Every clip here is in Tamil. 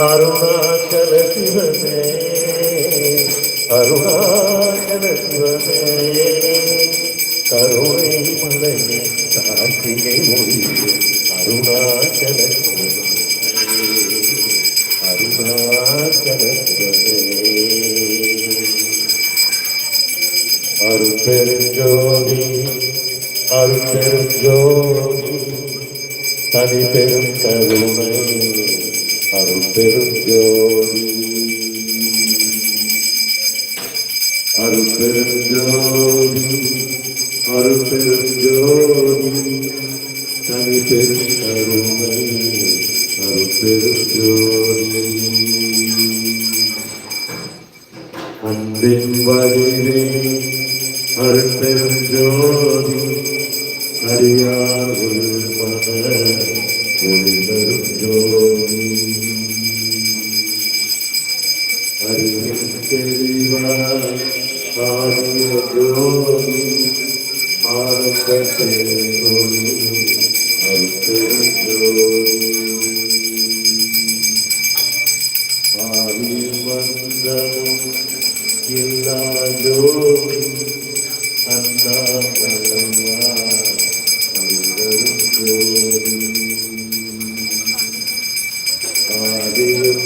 അരുണാചല ശിവനേ അരുണാചല ശിവനേ കരുണൈ മലയെ കാർത്തികൈ മൊഴി അരുണാചല ശിവനേ അരുണാചല ശിവനേ അരുപെരുജോതി അരുപെരുജോതി തനി പെരും കരുണൈ. അറുപെരും ജോലി. അറുപെരും ജോലി അറുപെരും ജോലി. തനി പെരും കരുണൈ അറുപെരും ജോലി. അന്തിം വരിലേ അറുപെരും ജോലി. അറിയാവുന്ന ஒளிதரும் ஜோதி அறிவின் தெளிவாய் ஆடிய ஜோதி ஆனந்த தேரோதி அருட்பெரும் ஜோதி ஆதி வந்தமும் இல்லாதோடி அண்ணாமலையா அருகரும் ஜோதி ஆதி வந்தமும் இல்லாதோடி அண்ணாமலையா அருகரும் ஜோதி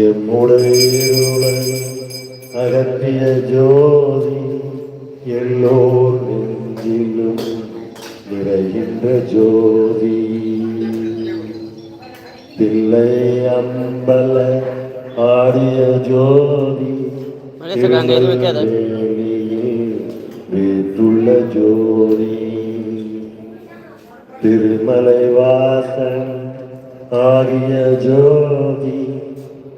எம்முடைய அகற்றிய ஜோதி எல்லோர் நெஞ்சிலும் நிறைகின்ற ஜோதி. தில்லை அம்பல ஆடிய ஜோதி வீட்டுள்ள ஜோதி. திருமலை வாசன் ஆகிய ஜோதி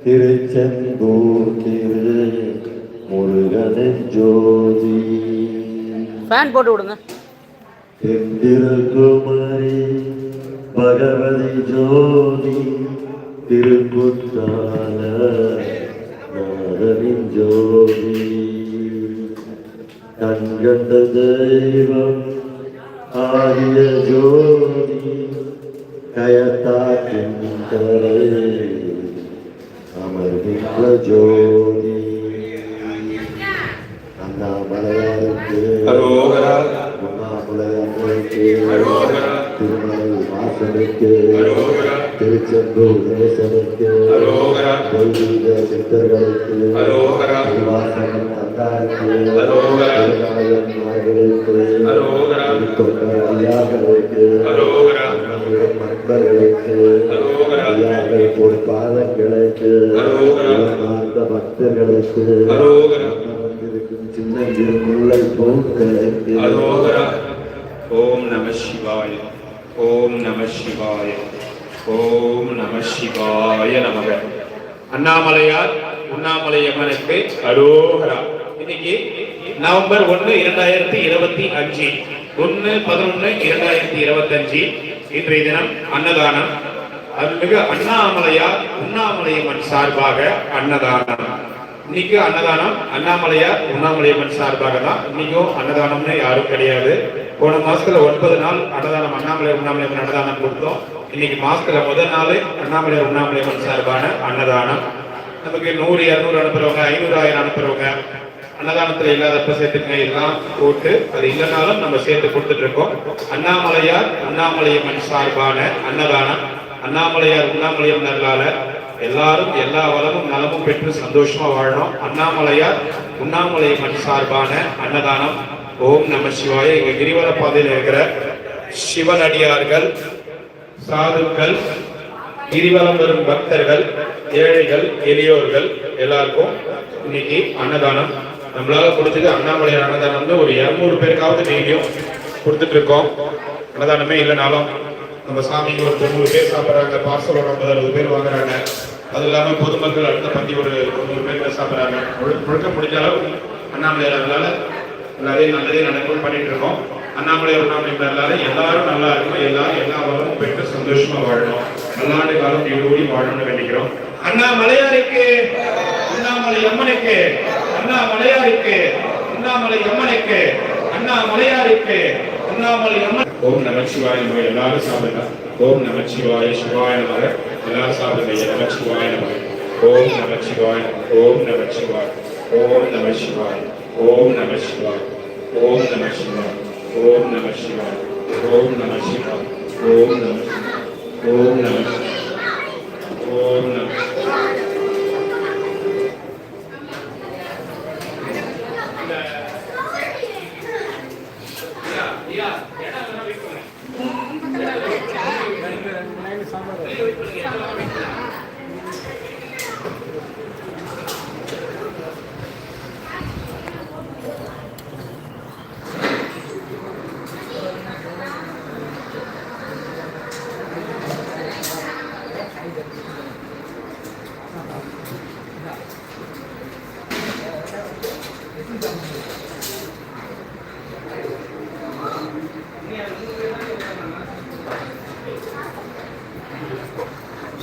തിരുച്ചെന്തൂർ തിരു മുരുകൻ ജ്യോതി. ഫാൻ പോട്ട് വിടുന്നു. കുമാരി ഭഗവതി ജ്യോതി തിരുക്കുത്താല ജ്യോതി. ദൈവം ആര്യ ജ്യോതി ஜோதி. திருமலை வாசனுக்கு. திருச்செந்தூர் அரோகரா. தெய்வீக சித்தர்களுக்கு தந்தாருக்கு. திருத்தொண்ட ஐயாக்களுக்கு. அண்ணாவிடம் நண்பர்களுக்கு. ஐயாக்கள். இளமார்ந்த பக்தர்களுக்கு. வந்திருக்கும் சின்னஞ்சிறு முல்லை பூக்களுக்கு அரோகரா ஓம் நம சிவாய ஓம் நம சிவாய ஓம் நம சிவாய நமக அண்ணாமலையார் உண்ணாமலையம்மனுக்கு அரோகரா இன்னைக்கு நவம்பர் ஒன்று இரண்டாயிரத்தி இருபத்தி அஞ்சு ஒன்று பதினொன்று இரண்டாயிரத்தி இருபத்தஞ்சு இன்றைய தினம் அன்னதானம். அருள்மிகு அண்ணாமலையார் உண்ணாமலையம்மன் சார்பாக அன்னதானம். இன்னைக்கு அன்னதானம் அண்ணாமலையார் உண்ணாமலையம்மன் சார்பாக தான். இன்னைக்கும் அன்னதானம்னு யாரும் கிடையாது. போன மாசத்துல ஒன்பது நாள் அன்னதானம் அண்ணாமலையார் உண்ணாமலையம்மன் அன்னதானம் கொடுத்தோம். இன்னைக்கு மாசத்துல முதல் நாள் அண்ணாமலையார் உண்ணாமலையம்மன் சார்பான அன்னதானம். நமக்கு நூறு இரநூறு அனுப்புறவங்க ஐநூறு ஆயிரம் அனுப்புறவங்க அன்னதானத்துல இல்லாதப்ப சேர்த்துக்கங்க இதெல்லாம் போட்டு அது இல்லைனாலும் நம்ம சேர்த்து கொடுத்துட்டு இருக்கோம் அண்ணாமலையார் உண்ணாமலையம்மன் சார்பான அன்னதானம் அண்ணாமலையார் உண்ணாமலையம் நல்லால எல்லாரும் எல்லா வளமும் நலமும் பெற்று சந்தோஷமா வாழணும். அண்ணாமலையார் உண்ணாமலையம்மன் சார்பான அன்னதானம். ஓம் நம சிவாய. எங்க கிரிவல பாதையில் இருக்கிற சிவனடியார்கள் சாதுக்கள் கிரிவலம் வரும் பக்தர்கள் ஏழைகள் எளியோர்கள் எல்லாருக்கும் இன்னைக்கு அன்னதானம். நம்மளால கொடுத்தது அண்ணாமலையார் அன்னதானம்னு ஒரு இரநூறு பேருக்காவது டெய்லியும் கொடுத்துட்டு இருக்கோம் அன்னதானமே இல்லைனாலும் நம்ம சாமிக்கு ஒரு தொண்ணூறு பேர் சாப்பிட்றாங்க பார்சல் ஒரு ஐம்பது அறுபது பேர் வாங்குறாங்க. அது இல்லாம பொதுமக்கள் அடுத்த பந்தி ஒரு தொண்ணூறு பேர் சாப்பிட்றாங்க. முழுக்க முடிஞ்ச அளவு அண்ணாமலையாரால நிறைய நல்லதே நடக்கும் பண்ணிட்டு இருக்கோம் அண்ணாமலையார் அண்ணாமலை எல்லாரும் எல்லாரும் நல்லா இருக்கும் எல்லாரும் எல்லா வளமும் பெற்று சந்தோஷமா வாழணும். நல்லாண்டு காலம் நீடூடி வாழணும்னு வேண்டிக்கிறோம். அண்ணாமலையாருக்கு அண்ணாமலை அம்மனுக்கு அண்ணாமலையாருக்கு அண்ணாமலை அம்மனுக்கு அண்ணாமலையாருக்கு அண்ணாமலை அம்மன் ஓம் நமச்சிவாய நம்ம எல்லாரும் சாப்பிடலாம் ஓம் நமச்சிவாய சிவாய நமக எல்லாரும் சாப்பிடுங்க நமச்சிவாய நமக ஓம் நமச்சிவாய ஓம் நமச்சிவாய ஓம் நமச்சிவாய ஓம் நமச்சிவாய ஓம் நமச்சிவாய ஓம் நமச்சிவாய ஓம் நமச்சிவாய ஓம் நம ஓம் நம ஓம் நம that.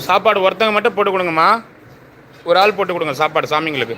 சாப்பாடு ஒருத்தங்க மட்டும் போட்டு கொடுங்கம்மா. ஒரு ஆள் போட்டு கொடுங்க சாப்பாடு சாமிங்களுக்கு.